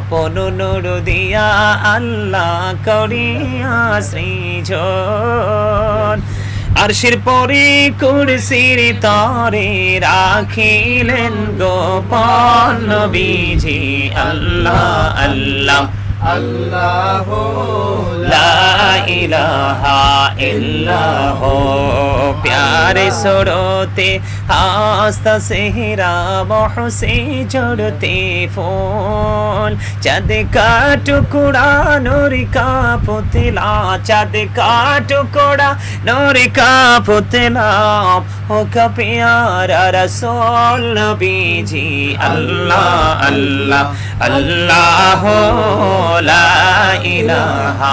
আপন নুর দিয়া আল্লাহ করিয়া সৃজন। আরশের পরে কুরসির তরে রাখিলেন গোপন নবীজি। আল্লাহ আল্লাহ। আল্লাহ ইল্লাহ। প্যারে সরতে আস্তা সেহরা বহসে জড়তে ফোন চাঁদ কা টুকড়া নোর কা পুতলা চাঁদ কা টুকড়া নোর কা পুতলা ও কা প্যারা রসোল নবীজি, আল্লাহ আল্লাহ আল্লাহ লা ইলাহা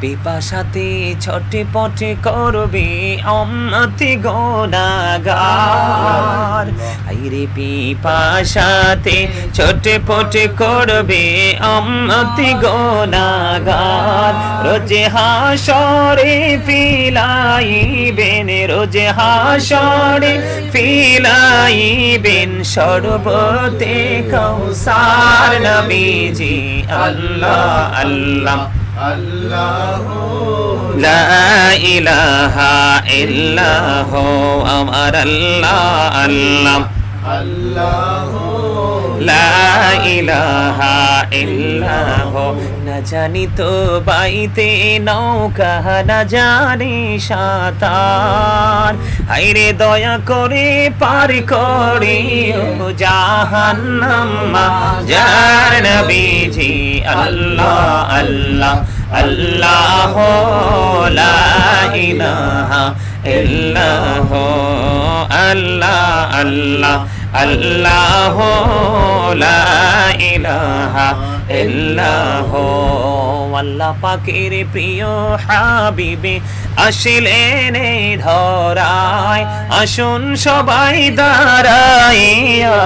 পিপাসাতে ছটে পটে করবে অমতি গোনাগার আইরে পিপাসাতে ছোটে পটে করবে অমতি গোনাগার রোজে হাসরে ফিলাইবেন, রোজে হাসরে ফিলাইবেন সর্বতে কৌসার নবীজি আল্লাহ আল্লাহ। আমার আল্লাহ আল্লাহ। লা ইল্লাহ। না জানি তো বাইতে নৌকা, না জানি সাঁতার। হাইরে দয়া করে পার করি ও জাহান্নাম জার নবীজি আল্লাহ আল্লাহ আল্লাহ লা ইলাহা ইল্লাহ আল্লাহ আল্লাহ আল্লাহ লা ইলাহা ইল্লাহ। আল্লাহ পাকের প্রিয় হাবিবে আসিলেন এই ধরায়, আসুন সবাই দাঁড়াইয়া।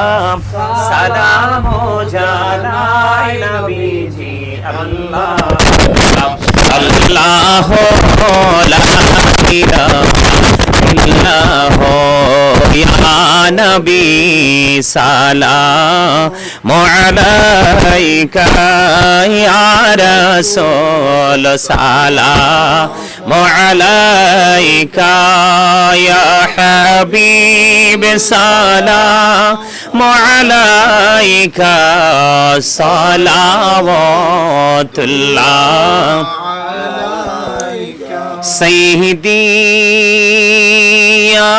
সালাম জানাই নবীজি, আল্লাহ। আল্লাহ নবী সালাম আলাইকা ইয়া রাসূল সালাম আলাইকা ইয়া সালাওয়াতুল্লাহ سيدي يا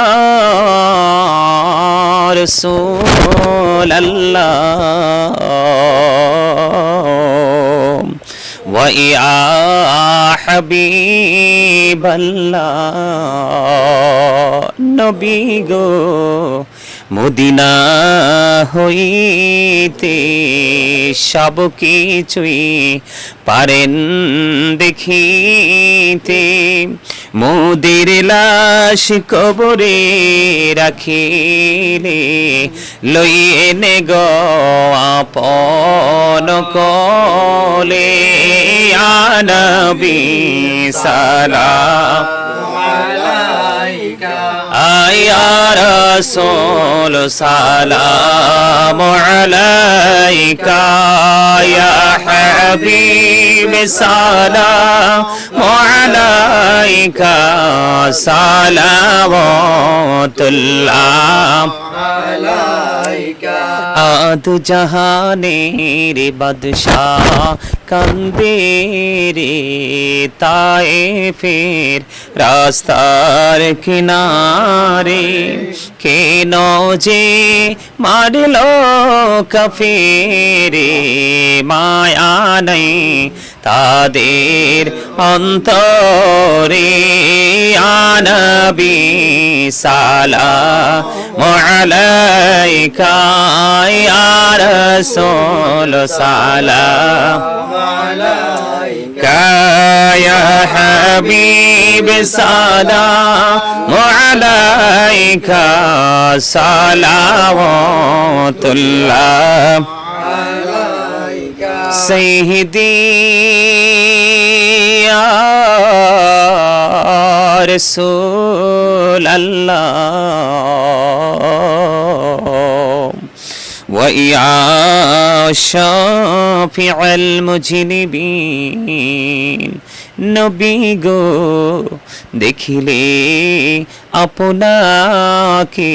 رسول الله ويا حبيب الله নবী গো মদিনা হইতে সব কিছুই পারেন দেখিতে। মোদের লাশ কবরে রাখিলে লইয়ে নে গো আপন কলে। আনবি সালাম। আয়া রাসূল সালাম আলাইকা ইয়া হাবিব সালাম আলাইকা সালাওয়াতুল্লাহ। আলাইকা। আদু জাহানের বাদশাহ কান্দে রে তায়ে ফের রাস্তার কিনারে। কেন যে মারল কফেরে? মায়া নেই তাদের অন্তরে আনবি সালা মালাইকা ইয়া রাসূল সালাম আলাইকা ইয়া হাবিব সালাম আলাইকা সালাওয়াতুল্লাহ سيدي يا رسول الله ويا شافع المجنبين. নবী গো, দেখিলে আপনাকে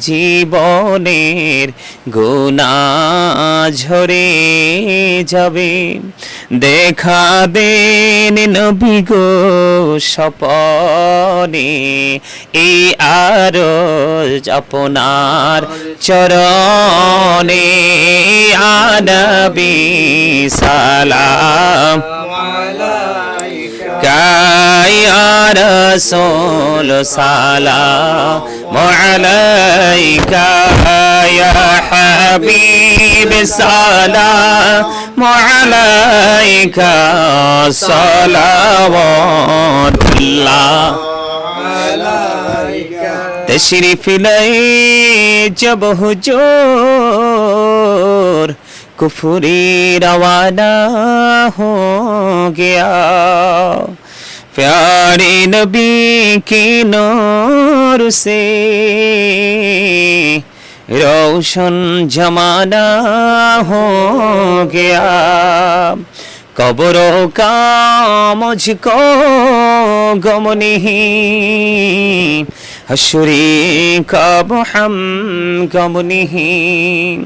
জীবনের গুণা ঝরে যাবে। দেখা দেন নবী গো, স্বপনে এই আর আপনার চরণে। আনবি সালাম। يا رسول سلام عليك يا حبيب سلام عليك صلوات الله. تشریف لے جب حجور कुफरी रवाना हो गया प्यारे नबी के नूर से रोशन जमाना हो गया कब्रों का मुझको गम नहीं हशरी कब हम गम नहीं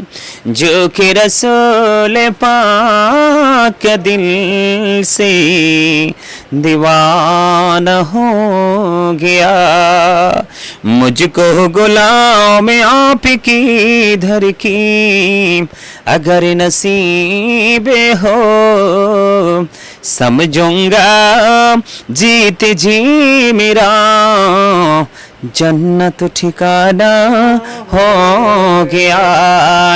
जो कि रसूल पाक दिल से दीवाना हो गया। मुझको गुलाम आप की धर की अगर नसीब हो, समझूँगा जीत जी मेरा। जन्नत ठिकाना हो गया,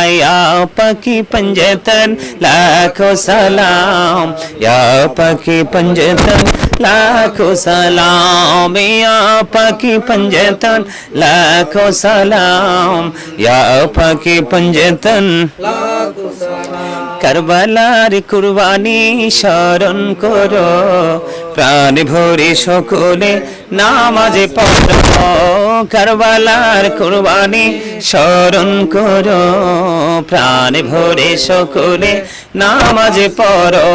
या पकी पंजतन लाखों सलाम, या पकी पंजतन लाखों सलाम, या पकी पंजतन लाखों सलाम, या पकी पंजतन কারবালার কুরবানি স্মরণ করো। প্রাণ ভরে সকলে নামাজে পড়ো। কারবালার কুরবানি স্মরণ করো। প্রাণ ভরে সকলে নামাজে পড়ো।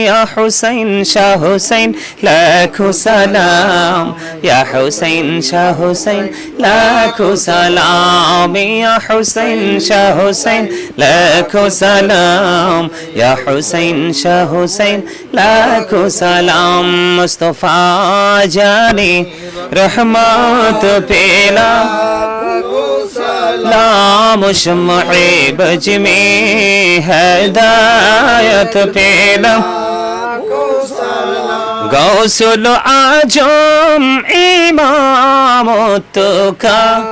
ইয়া হুসাইন, শাহ হুসাইন, লাখো সালাম। ইয়া হুসাইন, শাহ হুসাইন, লাখো সালাম। ইয়া হুসাইন, শাহ হুসাইন, লাখো সালাম। سلام يا حسين شاه حسين لك سلام. مصطفى جاني رحمت پیلا سلام شمعی بجمی ہدایت پیلا غوث العجم إمام التكا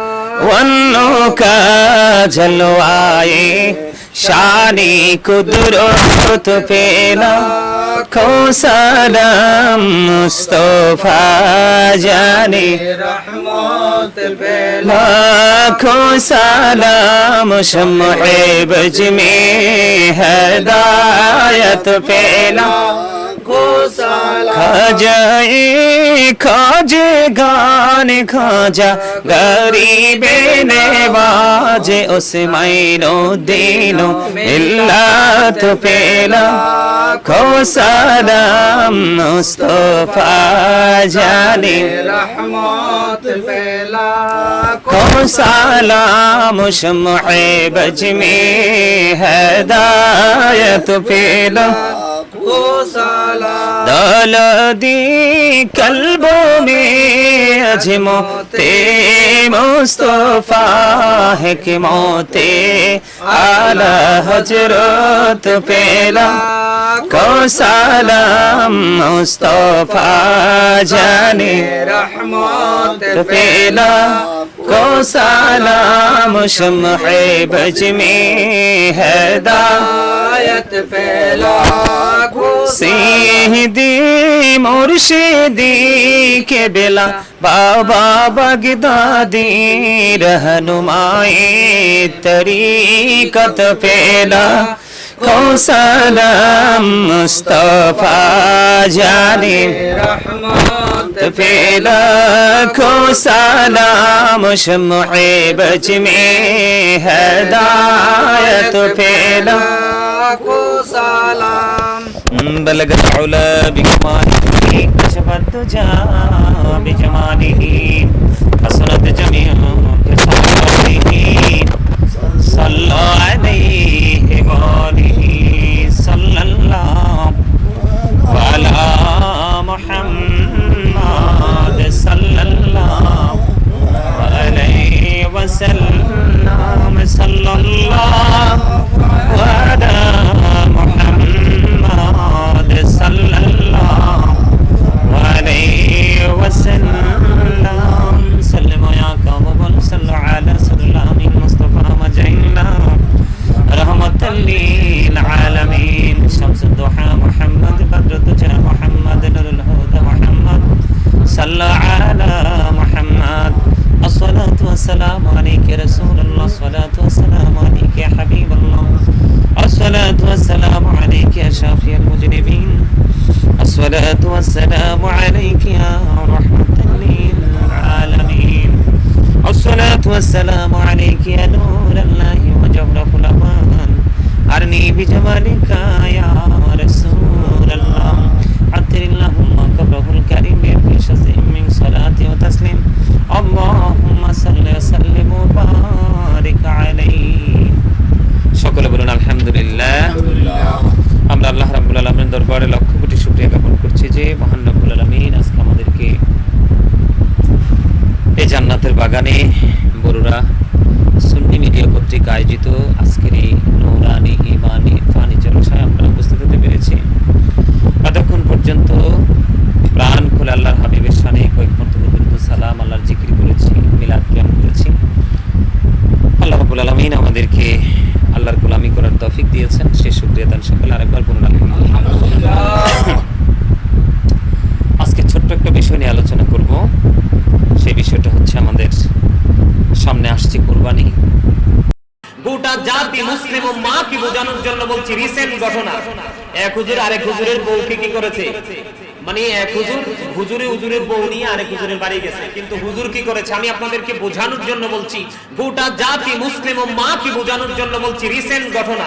والنكا جلوائي. শানে কুদরত পেলাম খোসালাম মুস্তফা জানে। রহমত পেলা খোসালাম শমে বজমে হদায়ত পেলাম খাজাই খাজে গান খাজা গরিবে নেবাজে ওসমাইনো দিনো ইল্লাত পেলা খোসালাম মুস্তফা জানি রহমত পেলা খোসালাম শমহে বজমি হেদায়ত পেলা দালাদি কলবো মে আজমো তে মুস্তফা হে কি মোতে আলা হজরত পেলা। সালাম মুস্তফা জানে রহমত পেলা। کو سلام شمع بج میں হায়াত ফেলা সিহিদি মুর্শিদি কে বেলা বাবা বাগদাদি রহনুমায়ে তরিকত ফেলা। কৌশলম মুস্তফা জানি রহমত ফেলা। কৌশলম শমে বচ মে হদায়ত ফেলা। الحق سلام بلغ العلا بكماله كشف الدجى بجماله حسنت جميع خصاله صلى عليه وآله صلى الله وعلى محمد صلى الله والسلام عليك يا رسول الله. الصلاة والسلام عليك يا حبيب الله. الصلاة والسلام عليك يا شافي المجرمين الصلاة والسلام عليك يا رحمة للعالمين. الصلاة والسلام عليك يا نور الله وجوهر الأمان أرني بجمالك يا رسول الله. عطر اللهم قبره الكريم بشزء من صلاة وتسليم. اللهم সাল্লি সকলে বলুন আলহামদুলিল্লাহ। আমরা আল্লাহ রাব্বুল আলামিন দরবারে লক্ষ কোটি শুকরিয়া জ্ঞাপন করছি যে মহান রব্বুল আলামিন আজকে আমাদেরকে এই জান্নাতের বাগানে বড়রা সুন্নি মিডিয়া কর্তৃক আয়োজিত আজকের এই নৌরানি ইমানি ফানি জলসায় আমরা উপস্থিত হতে পেরেছি। এতক্ষণ পর্যন্ত প্রাণ খুলে আল্লাহ এক হুজুর, আরেক হুজুরের বউকে কি করেছে? মানে এক হুজুর, হুজুরে হুজুরের বউ নিয়ে আরেক হুজুরের বাড়ি গেছে। কিন্তু হুজুর কি করেছে? আমি আপনাদেরকে বোঝানোর জন্য বলছি, গোটা জাতি মুসলিম ও মা কি বোঝানোর জন্য বলছি রিসেন্ট ঘটনা।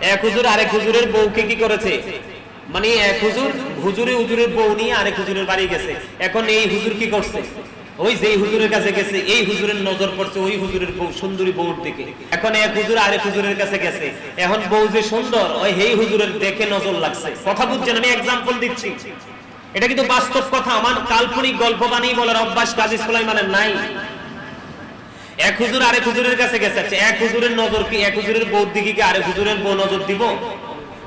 এক হুজুর, আরেক হুজুরের বউকে কি করেছে? মানে এক হুজুর, হুজুরে হুজুরের বউ নিয়ে আরেক হুজুরের বাড়ি গেছে। এখন এই হুজুর কি করছে? ওই যে হুজুরের কাছে গেছে এই হুজুরের নজর পড়ছে ওই হুজুরের বউ সুন্দরী বউর দিকে। এখন এক হুজুর আরেক হুজুরের কাছে গেছে। এখন বউ যে সুন্দর ওই হেই হুজুরের দেখে নজর লাগছে। কথা বুঝছেন আমি এক্সাম্পল দিচ্ছি। এটা কিন্তু বাস্তব কথা আমার কাল্পনিক গল্প বানিয়ে বলার অভ্যাস কাজী সুলাইমানের নাই। এক হুজুর আরেক হুজুরের কাছে গেছে আচ্ছা, এক হুজুরের নজর কি এক হুজুরের বউর দিকে কি আরেক হুজুরের বউ নজর দিব?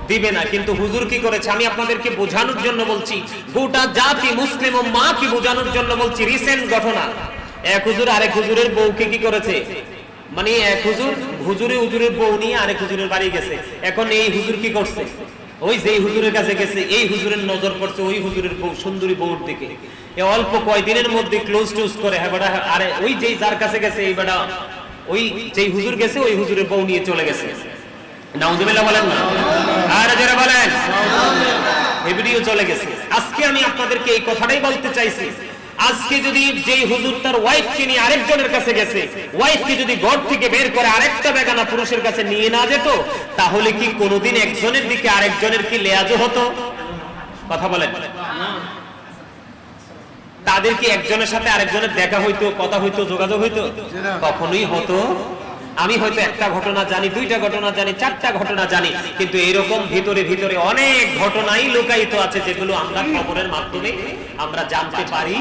দিবে না, কিন্তু হুজুর কি করেছে? আমি আপনাদেরকে বোঝানোর জন্য বলছি, গোটা জাতি, মুসলিম ও মা কি বোঝানোর জন্য বলছি রিসেন্ট ঘটনা। এক হুজুর আরেক হুজুরের বউকে কি করেছে? মানে এক হুজুর হুজুরে হুজুরের বউ নিয়ে আরেক হুজুরের বাড়ি গেছে। এখন এই হুজুর কি করছে? ওই যে হুজুরের কাছে গেছে, এই হুজুরের নজর পড়ছে ওই হুজুরের বউ, সুন্দরী বউর দিকে। অল্প কয়দিনের মধ্যে ক্লোজ টুজ করে হ্যাঁ আরে ওই যেই যার কাছে গেছে, এই বেটা, ওই যেই হুজুর গেছে, ওই হুজুরের বউ নিয়ে চলে গেছে। নাউজুবিল্লাহ বলেন না? আর যারা বলেন। এই চলে গেছে। আজকে আমি আপনাদেরকে এই কথাটাই বলতে চাইছি। আজকে যদি যেই হুজুর তার ওয়াইফকে নিয়ে আরেকজনের কাছে গেছে ওয়াইফকে যদি ঘর থেকে বের করে আরেকটা বেগানা পুরুষের কাছে নিয়ে না যেত তাহলে কি কোনোদিন একজনের দিকে আরেকজনের কি লেয়াজও হতো? কথা বলেন। তাদের কি একজনের সাথে আরেকজনের দেখা হইতো কথা হইতো যোগাযোগ হইতো? কখনোই হতো আমি হয়তো একটা ঘটনা জানি, দুইটা ঘটনা জানি, চারটা ঘটনা জানি, কিন্তু এরকম ভিতরে ভিতরে অনেক ঘটনাই লুকায়িত আছে যেগুলো আমরা খবরের মাধ্যমে আমরা জানতে পারি।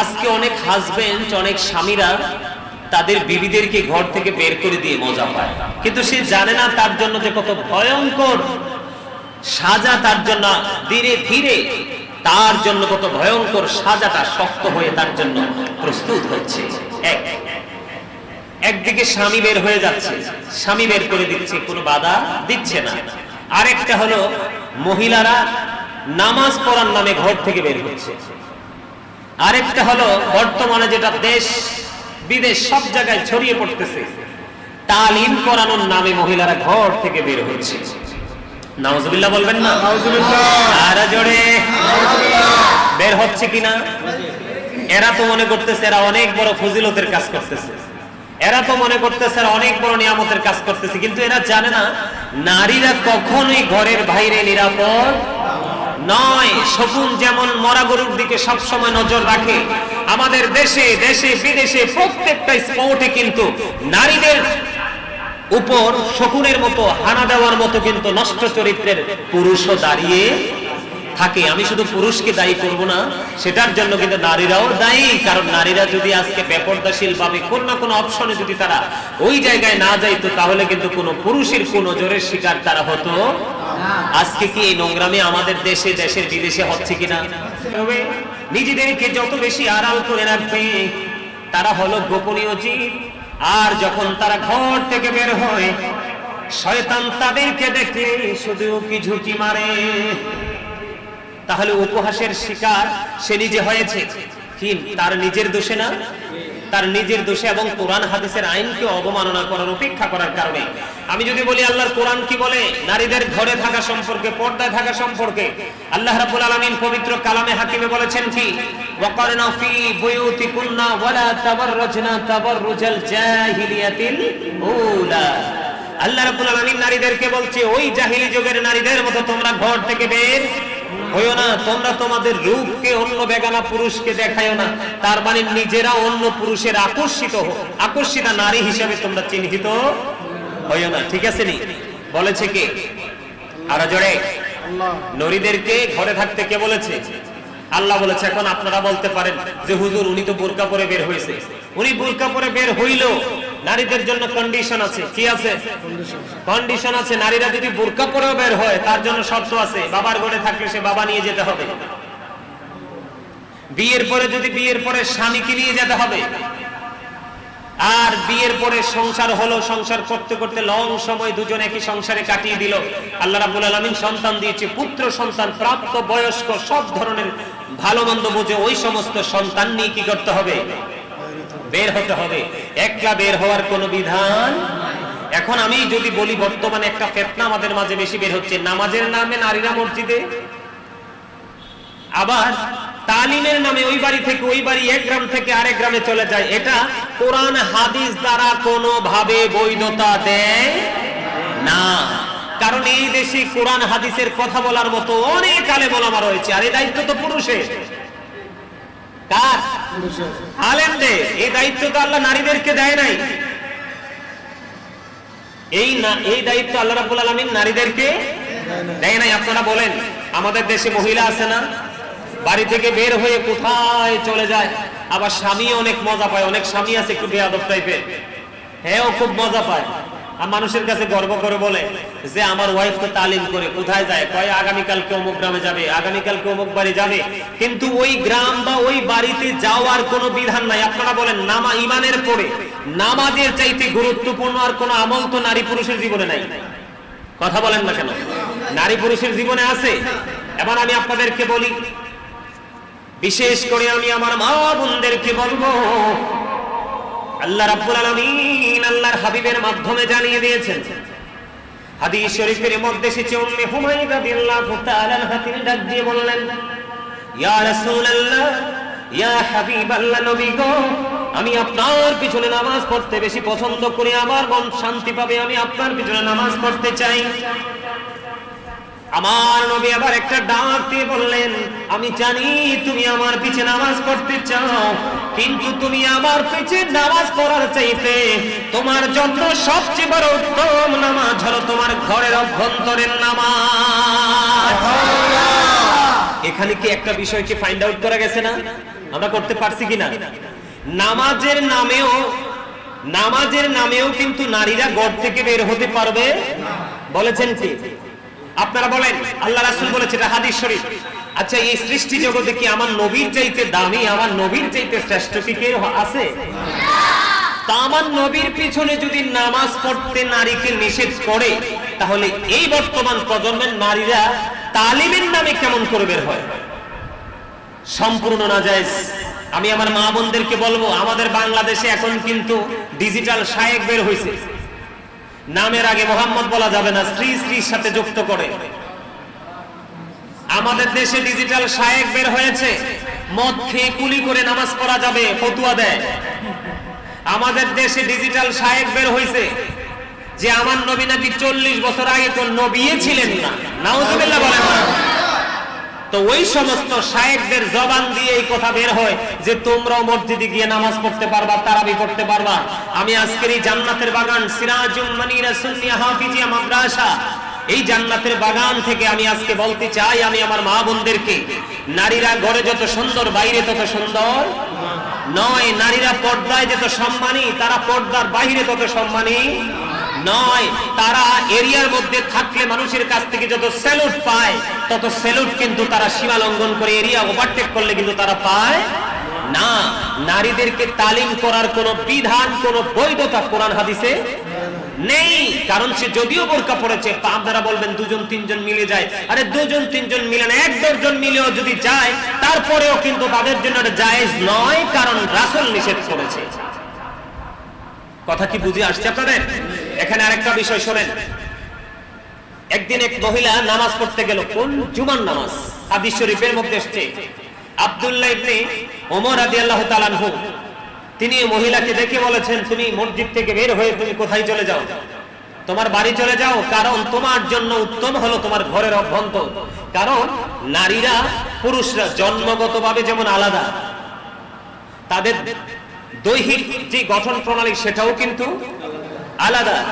আজকে অনেক হাজবেন্ড অনেক স্বামীরা তাদের বিবিদেরকে ঘর থেকে বের করে দিয়ে মজা পায়। কিন্তু সে জানে না তার জন্য যে কত ভয়ঙ্কর সাজা, তার জন্য ধীরে ধীরে তার জন্য কত ভয়ঙ্কর সাজাটা শক্ত হয়ে তার জন্য প্রস্তুত হচ্ছে। এক একদিকে স্বামী বের হয়ে যাচ্ছে স্বামী বের করে দিচ্ছে কোনো বাধা দিচ্ছে না। আরেকটা হলো মহিলারা নামাজ পড়ার নামে ঘর থেকে বের হচ্ছে। আরেকটা হলো বর্তমানে যেটা দেশ বিদেশ সব জায়গায় ছড়িয়ে পড়তেছে তালিম করানোর নামে মহিলারা ঘর থেকে বের হচ্ছে। নাউজুবিল্লাহ বলবেন না? আর জোরে। বের হচ্ছে কিনা? এরা তো মনে করতেছে এরা অনেক বড় ফজিলতের কাজ করতেছে। এরা তো মনে করতেছে অনেক বড় নিয়ামতের কাজ করতেছে। কিন্তু এরা জানে না, নারীরা কখনোই ঘরের বাইরে নিরাপদ নয়। শকুন যেমন মরা গরুর দিকে সব সময় নজর রাখে, আমাদের দেশে দেশে, বিদেশে প্রত্যেকটা স্পটে কিন্তু নারীদের উপর শকুনের মতো হানা দেওয়ার মতো কিন্তু নষ্ট চরিত্রের পুরুষও দাঁড়িয়ে থাকে, আমি শুধু পুরুষকে দায়ী করব না, সেটার জন্য কিন্তু নারীরাও দায়ী। কারণ নারীরা যদি আজকে বেপর্দাশীল ভাবে কোন না কোনো অপশনে যদি তারা ওই জায়গায় না যাইতো, তাহলে কিন্তু কোনো পুরুষের কোন জোরের শিকার তারা হতো আজকে কি এই নোংরামি আমাদের দেশে, দেশের বিদেশে হচ্ছে কিনা? নিজেদেরকে যত বেশি আড়াল করে রাখবে, তারা হলো গোপনীয় জীব। আর যখন তারা ঘর থেকে বের হয়, শয়তান তাদেরকে দেখলে শুধু কি ঝুঁকি মারে? তাহলে উপহাসের শিকার সে নিজে হয়েছে। কি তার নিজের দোষে না? তার নিজের দোষে এবং কোরআন হাদিসের আইনকে অবমাননা করার, উপেক্ষা করার কারণে। আমি যদি বলি, আল্লাহর কোরআন কি বলে? নারীদের ঘরে থাকা সম্পর্কে, পর্দায় থাকা সম্পর্কে। আল্লাহ রাব্বুল আলামিন পবিত্র কালামে হাকিমে বলেছেন কি? আল্লাহ রাব্বুল আলামিন নারীদেরকে বলছে, ওই জাহিলি যুগের নারীদের মতো তোমরা ঘর থেকে বের হইও না, তোমরা তোমাদের রূপকে অন্য বেগানা পুরুষকে না। তার মানে নিজেরা অন্য পুরুষের আকর্ষিত আকর্ষিতা নারী তোমরা চিহ্নিত হইও না। ঠিক আছে নি? বলেছে কে? আরও জোরে। নরীদেরকে ঘরে থাকতে কে বলেছে? আল্লাহ বলেছে, এখন আপনারা বলতে পারেন যে, হুজুর, উনি তো বোরকা পরে বের হয়েছে। উনি বোরকা পরে বের হইল। নারীদের জন্য কন্ডিশন আছে। কি আছে? কন্ডিশন আছে, নারীরা যদি বোরকা পরেও বের হয়, তার জন্য শর্ত আছে। বাবার ঘরে থাকলে সে বাবা নিয়ে যেতে হবে। বিয়ের পরে যদি বিয়ের পরে স্বামীকে নিয়ে যেতে হবে। আর বিয়ের পরে সংসার হলো, সংসার করতে করতে লং সময় দুজন একই সংসারে কাটিয়ে দিল। আল্লাহ রাব্বুল আলামিন সন্তান দিয়েছে, পুত্র, সন্তান, প্রাপ্ত, বয়স্ক, সব ধরনের ভালো মন্দ বুঝে, ওই সমস্ত সন্তান নিয়ে কি করতে হবে? বের হতে হবে। একলা বের হওয়ার কোনো বিধান এখন আমি যদি বলি, বর্তমানে একটা ফেতনা আমাদের মাঝে বেশি বের হচ্ছে। নামাজের নামে নারীরা মসজিদে, আবার তালিমের নামে ওই বাড়ি থেকে ওই বাড়ি, এক গ্রাম থেকে আরেক গ্রামে চলে যায়। এটা কোরআন, হাদিস দ্বারা কোনো ভাবে বৈধতা দেয় না। কারণ এই দেশে কোরআন, হাদিসের কথা বলার মতো অনেক আলে বলামা রয়েছে, আর এই দায়িত্ব তো পুরুষের। কার আলেমদের এই দায়িত্ব তো আল্লাহ নারীদেরকে দেয় নাই। এই না এই দায়িত্ব আল্লাহ রাব্বুল আলামিন নারীদেরকে দেয় নাই। আপনারা বলেন আমাদের দেশে মহিলা আছে না? বাড়ি থেকে বের হয়ে কোথায় চলে যায়? আবার স্বামী অনেক মজা পায় অনেক স্বামী আছে একটু বেয়াদব টাইপের হ্যাঁ খুব মজা পায়। মানুষের কাছে গর্ব করে বলে যে আমার ওয়াইফ তো তালিম করে কোথায় যায়? কয়, আগামীকালকে অমুক গ্রামে যাবে, আগামীকালকে অমুক বাড়ি যাবে। কিন্তু ওই গ্রাম বা ওই বাড়িতে যাওয়ার কোনো বিধান নাই। আপনারা বলেন, নামা ইমানের পরে নামাজের চাইতে গুরুত্বপূর্ণ আর কোনো আমল তো নারী পুরুষের জীবনে নাই? কথা বলেন না কেন? নারী পুরুষের জীবনে আছে? এবার আমি আপনাদেরকে বলি, বিশেষ করে আমি আমার মা বোনদেরকে বলব আল্লাহ রাব্বুল আলামিন আল্লাহর হাবিবের মাধ্যমে জানিয়ে দিয়েছেন। হাদিস শরীফের মধ্যে এসেছে, উম্মে হুমায়রা রাদিয়াল্লাহু তাআলা আনহা তিনি ডাক দিয়ে বললেন, ইয়া রাসূলুল্লাহ, ইয়া হাবিবাল্লাহ নবী গো, আমি আপনার পিছনে নামাজ পড়তে বেশি পছন্দ করি, আমার মন শান্তি পাবে, আমি আপনার পিছনে নামাজ পড়তে চাই। আমার নবী আবার একটা ডাক দিয়ে বললেন, আমি জানি তুমি আমার পিছে নামাজ পড়তে চাও, কিন্তু তুমি আমার পিছে নামাজ পড়ার চাইতে তোমার জন্য সবচেয়ে বড় উত্তম নামাজ হলো তোমার ঘরের অভ্যন্তরের নামাজ। এখানে কি একটা বিষয়কে ফাইন্ড আউট করা গেছে না? আমরা করতে পারছি কিনা? নামাজের নামেও নামাজের নামেও কিন্তু নারীরা গড় থেকে বের হতে পারবে? বলেছেন কি? আপনারা বলেন, আল্লাহ রাসূল বলেছে, এটা হাদিস শরীফ। আচ্ছা এই সৃষ্টি জগতে কি আমার নবীর চাইতে দামি, আমার নবীর চাইতে শ্রেষ্ঠ কি কেউ আছে? আমার নবীর পিছনে যদি নামাজ পড়তে নারীকে নিষেধ করে, তাহলে এই বর্তমান প্রজন্মের নারীরা তালিমের নামে কেমন করে বের হয়? সম্পূর্ণ না যায় আমি আমার মা বোনদেরকে বলব, আমাদের বাংলাদেশে এখন কিন্তু ডিজিটাল শায়েক বের হয়েছে। নামের আগে মোহাম্মদ বলা যাবে না, স্ত্রী স্ত্রীর সাথে যুক্ত করে। আমাদের দেশে ডিজিটাল শায়েক বের হয়েছে। মদ খেয়ে কুলি করে নামাজ পড়া যাবে, ফতুয়া দেয়। আমাদের দেশে ডিজিটাল শায়েক বের হয়েছে। যে আমার নবী নাকি চল্লিশ বছর আগে তো নবী ছিলেন না। নাউজুবিল্লাহ বলেন। না তো ওই সমস্ত শায়েকদের জবান দিয়ে এই কথা বের হয় যে তোমরাও মসজিদে গিয়ে নামাজ পড়তে পারবা, তারাবি পড়তে পারবা। আমি আজকের এই জান্নাতের বাগান সিরাজুম মানিরা সুন্নিয়া হাফিজিয়া মাদ্রাসা, এই জান্নাতের বাগান থেকে আমি আজকে বলতে চাই, আমি আমার মা বোনদেরকে, নারীরা ঘরে যত সুন্দর, বাইরে তত সুন্দর নয়, নারীরা পর্দায় যত সম্মানী, তারা পর্দার বাইরে তত সম্মানী নয়, তারা এরিয়ার মধ্যে থাকলে মানুষের কাছ থেকে যত স্যালুট পায়, তত স্যালুট কিন্তু তারা সীমা লঙ্ঘন করে এরিয়া ওভারটেক করলে কিন্তু তারা পায় না। নারীদেরকে তালিম করার কোন বিধান, কোন বৈধতা কোরআন হাদিসে নেই। কারণ সে যদিও বোরকা পড়েছে তা আপনারা বলবেন দুজন, তিনজন মিলে যায়। আরে দুজন, তিনজন মিলে না, এক দশজন মিলেও যদি যায়, তারপরেও কিন্তু তাদের জন্য জায়েজ নয়, কারণ রাসূল নিষেধ করেছে। কথা কি বুঝে আসছে আপনাদের? এখানে আরেকটা বিষয় শোনেন। একদিন এক মহিলা নামাজ পড়তে গেল। কোন? জুমার নামাজ। হাদিস শরীফের মধ্যে এসছে। আব্দুল্লাহ ইবনে ওমর রাদিয়াল্লাহু তাআলা আনহু, তিনি মহিলাকে দেখে বলেছেন, তুমি মসজিদ থেকে বের হয়ে তুমি কোথায় চলে যাও? তোমার বাড়ি চলে যাও, কারণ তোমার জন্য উত্তম হলো তোমার ঘরের অভ্যন্তর কারণ নারীরা পুরুষরা জন্মগতভাবে যেমন আলাদা, তাদের দৈহিক যে গঠন প্রণালী সেটাও কিন্তু আলাদা।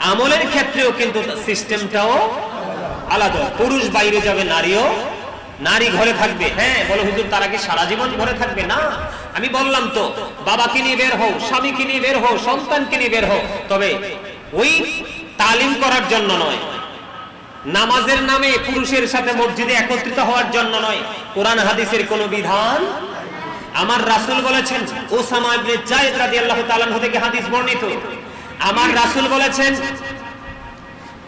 আমলের ক্ষেত্রেও কিন্তু সিস্টেমটাও আলাদা। পুরুষ বাইরে যাবে, নারীও। নারী ঘরে থাকবে। হ্যাঁ বলো হুজুর, তারা কি সারা জীবন ঘরে থাকবে? না। আমি বললাম তো, বাবাকে নিয়ে বের হও, স্বামীকে নিয়ে বের হও, সন্তানকে নিয়ে বের হও। তবে ওই তালিম করার জন্য নয়। নামাজের নামে পুরুষের সাথে মসজিদে একত্রিত হওয়ার জন্য নয়। কোরআন, হাদিসের কোনো বিধান আমার রাসূল বলেছেন, ওসামা ইবনে জায়েদ রাদিয়াল্লাহু তাআলা থেকে হাদিস বর্ণিত। আমার রাসুল বলেছেন,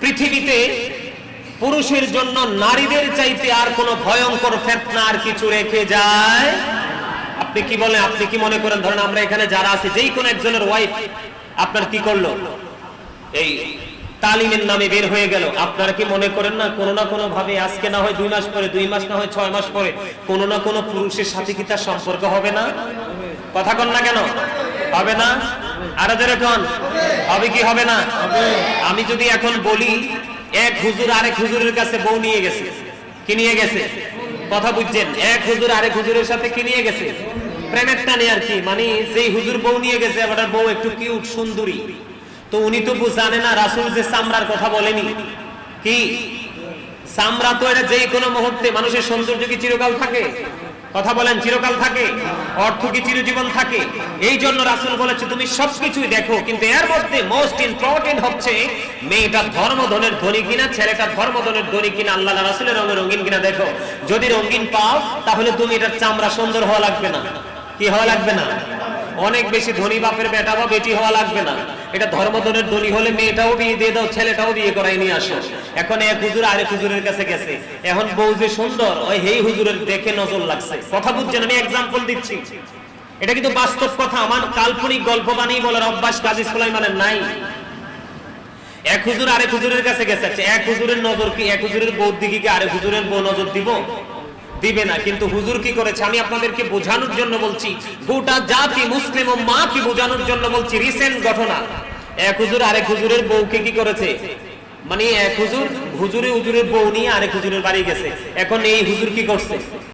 পৃথিবীতে পুরুষের জন্য নারীদের চাইতে আর কোনো ভয়ঙ্কর ফেতনা আর কিছু রেখে যায়। আপনি কি বলেন, আপনি কি মনে করেন? ধরেন আমরা এখানে যারা আছি, যেই কোন একজনের ওয়াইফ আপনার কি করল? এই তালিমের নামে বের হয়ে গেল। আপনারা কি মনে করেন না, কোনো না কোনো ভাবে আজকে না হয় দুই মাস পরে, দুই মাস না হয় ছয় মাস পরে, কোনো না কোনো পুরুষের সাথে কি তার সম্পর্ক হবে না? কথা কন না কেন? হবে না? হবে কি হবে না? আমি যদি এখন বলি, এক হুজুর আরেক হুজুরের কাছে বউ নিয়ে গেছে। কি নিয়ে গেছে? কথা বুঝছেন? এক হুজুর আরেক হুজুরের সাথে কি নিয়ে গেছে? প্রেমের টানে আর কি। মানে যেই হুজুর বউ নিয়ে গেছে বউ একটু কিউট সুন্দরী। তো উনি তো জানে না, রাসূল যে চামড়ার কথা বলেনি। কি? চামড়া তো এটা যেই কোনো মুহূর্তে মানুষের সৌন্দর্য কি চিরকাল থাকে? কথা বলেন, চিরকাল থাকে, অর্থ কি চিরজীবন থাকে? এই জন্য রাসুল বলেছে, তুমি সবকিছুই দেখো, কিন্তু এর মধ্যে মোস্ট ইম্পর্টেন্ট হচ্ছে, মেয়েটা ধর্মধনের ধনী কিনা, ছেলেটা ধর্মধনের ধনী কিনা, আল্লাহ রাসুলের রঙে রঙিন কিনা, দেখো। যদি রঙিন পাও, তাহলে তুমি এটার চামড়া সুন্দর হওয়া লাগবে না। কি হওয়া লাগবে না? অনেক বেশি ধনী বাপের বেটা বা বেটি হওয়া লাগবে না। এটা ধর্মধনের ধনী হলে মেয়েটাও বিয়ে দিয়ে দাও ছেলেটাও বিয়ে করাই নিয়ে আসো। এখন এক হুজুর আরেক হুজুরের কাছে গেছে। এখন বউ যে সুন্দর ওই হেই হুজুরের দেখে নজর লাগছে। কথা বুঝছেন আমি এক্সাম্পল দিচ্ছি। এটা কিন্তু বাস্তব কথা আমার কাল্পনিক গল্প বানিয়ে বলার অভ্যাস কাজী সুলাইমানের নাই। এক হুজুর আরেক হুজুরের কাছে গেছে আচ্ছা, এক হুজুরের নজর কি এক হুজুরের বউর দিকে কি আরেক হুজুরের বউ নজর দিব? দিবে না, কিন্তু হুজুর কি করেছে? আমি আপনাদেরকে বোঝানোর জন্য বলছি, গোটা জাতি, মুসলিম ও মা কি বোঝানোর জন্য বলছি রিসেন্ট ঘটনা। এক হুজুর আরেক হুজুরের বউকে কি করেছে? মানে এক হুজুর হুজুরে হুজুরের বউ নিয়ে আরেক হুজুরের বাড়ি গেছে। এখন এই হুজুর কি করছে?